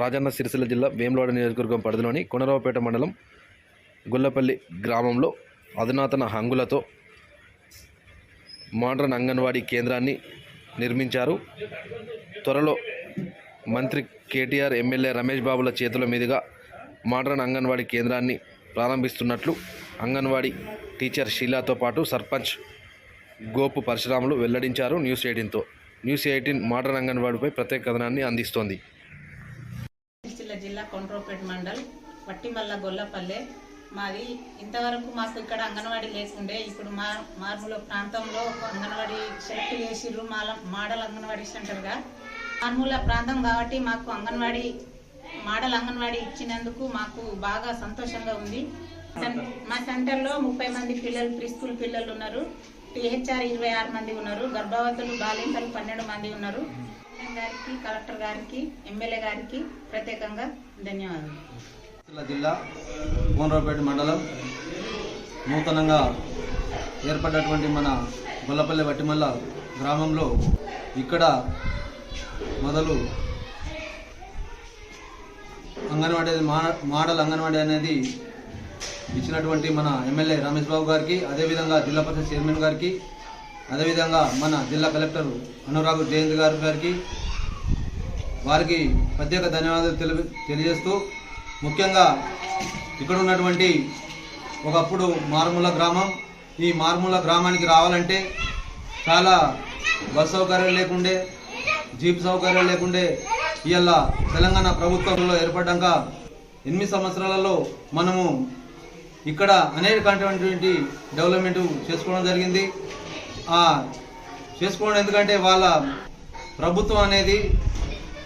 రాజన్న సిరిసిల్ల జిల్లా వేములవాడ నియోజకవర్గం పరిధిలోని కొనరావుపేట మండలం గుల్లపల్లి గ్రామంలో అధునాతన హంగులతో మోడ్రన్ అంగన్వాడీ కేంద్రాన్ని నిర్మించారు. త్వరలో మంత్రి కేటీఆర్ ఎమ్మెల్యే రమేష్ బాబుల చేతుల మీదుగా మోడ్రన్ అంగన్వాడీ కేంద్రాన్ని ప్రారంభిస్తున్నట్లు అంగన్వాడీ టీచర్ షీలాతో పాటు సర్పంచ్ గోపు పరశురాములు వెల్లడించారు. న్యూస్ ఎయిటీన్తో న్యూస్ ఎయిటీన్ మోడ్రన్ అంగన్వాడీపై ప్రత్యేక కథనాన్ని అందిస్తోంది. జిల్లా కొండ్రోపేట మండల్ వట్టిమల్ల గొల్లపల్లె. మాది ఇంతవరకు మాకు ఇక్కడ అంగన్వాడీ లేకుండే ఇప్పుడు మా మార్ముల ప్రాంతంలో ఒక అంగన్వాడీ సెలెక్ట్ చేసిర్రు మాల మాడల్ అంగన్వాడీ సెంటర్గా. మార్మూల ప్రాంతం కాబట్టి మాకు అంగన్వాడీ మాడల్ అంగన్వాడీ ఇచ్చినందుకు మాకు బాగా సంతోషంగా ఉంది. సెన్- మా సెంటర్లో ముప్పై మంది పిల్లలు ప్రీ స్కూల్ పిల్లలు ఉన్నారు. టీహెచ్ఆర్ ఇరవై ఆరు మంది ఉన్నారు. గర్భవతులు బాలింతలు పన్నెండు మంది ఉన్నారు. గారికి కలెక్టర్ గారికి ఎమ్మెల్యే గారికి ప్రత్యేకంగా ధన్యవాదాలు. జిల్లా కోనరావుపేట మండలం నూతనంగా ఏర్పడ్డటువంటి మన గొల్లపల్లి వట్టిమల్ల గ్రామంలో ఇక్కడ మొదలు అంగన్వాడీ మా- మోడల్ అంగన్వాడీ అనేది ఇచ్చినటువంటి మన ఎమ్మెల్యే రమేష్ బాబు గారికి అదేవిధంగా జిల్లా పరిషత్ చైర్మన్ గారికి అదేవిధంగా మన జిల్లా కలెక్టర్ అనురాగ్ జయంత్ గారి గారికి వారికి ప్రత్యేక ధన్యవాదాలు తెలియ తెలియజేస్తూ ముఖ్యంగా ఇక్కడ ఉన్నటువంటి ఒకప్పుడు మారుమూల గ్రామం ఈ మారుమూల గ్రామానికి రావాలంటే చాలా బస్ సౌకర్యాలు లేకుండే జీప్ సౌకర్యాలు లేకుండే ఇవాళ తెలంగాణ ప్రభుత్వంలో ఏర్పడ్డాక ఎనిమిది సంవత్సరాలలో మనము ఇక్కడ అనేకటువంటి డెవలప్మెంట్ చేసుకోవడం జరిగింది. చేసుకోండి. చేసుకోవడం ఎందుకంటే వాళ్ళ ప్రభుత్వం అనేది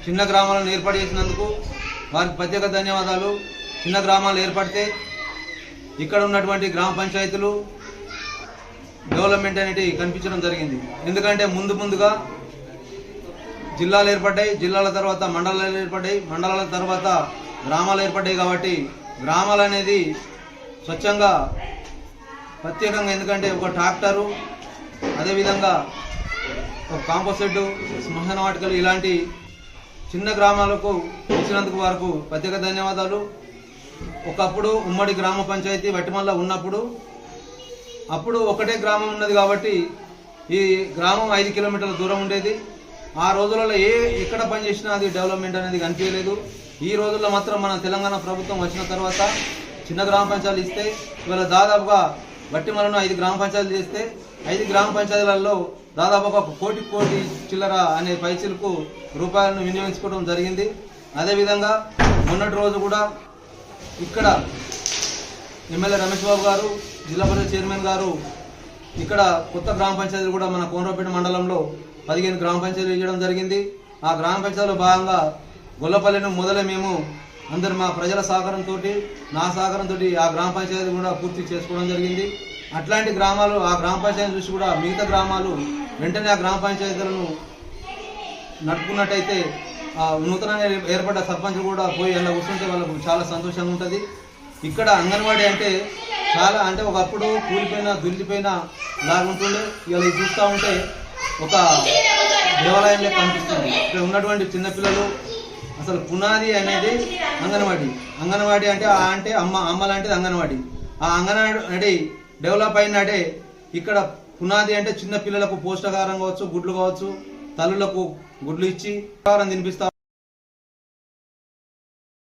చిన్న గ్రామాలను ఏర్పాటు చేసినందుకు వారికి ప్రత్యేక ధన్యవాదాలు. చిన్న గ్రామాలు ఏర్పడితే ఇక్కడ ఉన్నటువంటి గ్రామ పంచాయతీలు డెవలప్మెంట్ అనేది కనిపించడం జరిగింది. ఎందుకంటే ముందు ముందుగా జిల్లాలు ఏర్పడ్డాయి జిల్లాల తర్వాత మండలాలు ఏర్పడ్డాయి మండలాల తర్వాత గ్రామాలు ఏర్పడ్డాయి కాబట్టి గ్రామాలు అనేది స్వచ్ఛంగా ప్రత్యేకంగా ఎందుకంటే ఒక ట్రాక్టరు అదేవిధంగా ఒక కాంపోస్ట్ షెడ్డు శ్మశాన వాటికలు ఇలాంటి చిన్న గ్రామాలకు ఇచ్చినందుకు వారికి ప్రత్యేక ధన్యవాదాలు. ఒకప్పుడు ఉమ్మడి గ్రామ పంచాయతీ వట్టిమల్ల ఉన్నప్పుడు అప్పుడు ఒకటే గ్రామం ఉన్నది కాబట్టి ఈ గ్రామం ఐదు కిలోమీటర్ల దూరం ఉండేది. ఆ రోజులలో ఏ ఎక్కడ పనిచేసినా అది డెవలప్మెంట్ అనేది కనిపించలేదు. ఈ రోజుల్లో మాత్రం మన తెలంగాణ ప్రభుత్వం వచ్చిన తర్వాత చిన్న గ్రామ పంచాయతీలు ఇస్తే ఇవాళ దాదాపుగా వట్టిమలను ఐదు గ్రామ పంచాయతీలు చేస్తే ఐదు గ్రామ పంచాయతీలలో దాదాపు ఒక కోటి కోటి చిల్లర అనే పైసలకు రూపాయలను వినియోగించుకోవడం జరిగింది. అదేవిధంగా మొన్నటి రోజు కూడా ఇక్కడ ఎమ్మెల్యే రమేష్ బాబు గారు జిల్లా పరిషత్ చైర్మన్ గారు ఇక్కడ కొత్త గ్రామ పంచాయతీలు కూడా మన కోనరాపేట మండలంలో పదిహేను గ్రామ పంచాయతీలు ఇవ్వడం జరిగింది. ఆ గ్రామ పంచాయతీలో భాగంగా గొల్లపల్లిని మొదలే మేము అందరు మా ప్రజల సహకారంతో నా సహకారంతో ఆ గ్రామ పంచాయతీ కూడా పూర్తి చేసుకోవడం జరిగింది. అట్లాంటి గ్రామాలు ఆ గ్రామ పంచాయతీ చూసి కూడా మిగతా గ్రామాలు వెంటనే ఆ గ్రామ పంచాయతీలను నడుపుకున్నట్టయితే ఆ నూతనంగా ఏర్పడ్డ సర్పంచ్ కూడా పోయి అలా కూర్చుంటే వాళ్ళకు చాలా సంతోషంగా ఉంటుంది. ఇక్కడ అంగన్వాడీ అంటే చాలా అంటే ఒకప్పుడు కూలిపోయిన దులిచిపోయిన లాగుంటుండే. ఇలా చూస్తూ ఉంటే ఒక దేవాలయంలో కనిపిస్తుంది ఇక్కడ ఉన్నటువంటి చిన్నపిల్లలు అసలు పునాది అనేది అంగన్వాడీ. అంగన్వాడీ అంటే అంటే అమ్మ అమ్మ లాంటిది అంగన్వాడీ. ఆ అంగన్వాడీ డెవలప్ అయినాడే ఇక్కడ పునాది అంటే చిన్న పిల్లలకు పోషకాహారం కావచ్చు గుడ్లు కావచ్చు తల్లులకు గుడ్లు ఇచ్చి ఆహారం తినిపిస్తా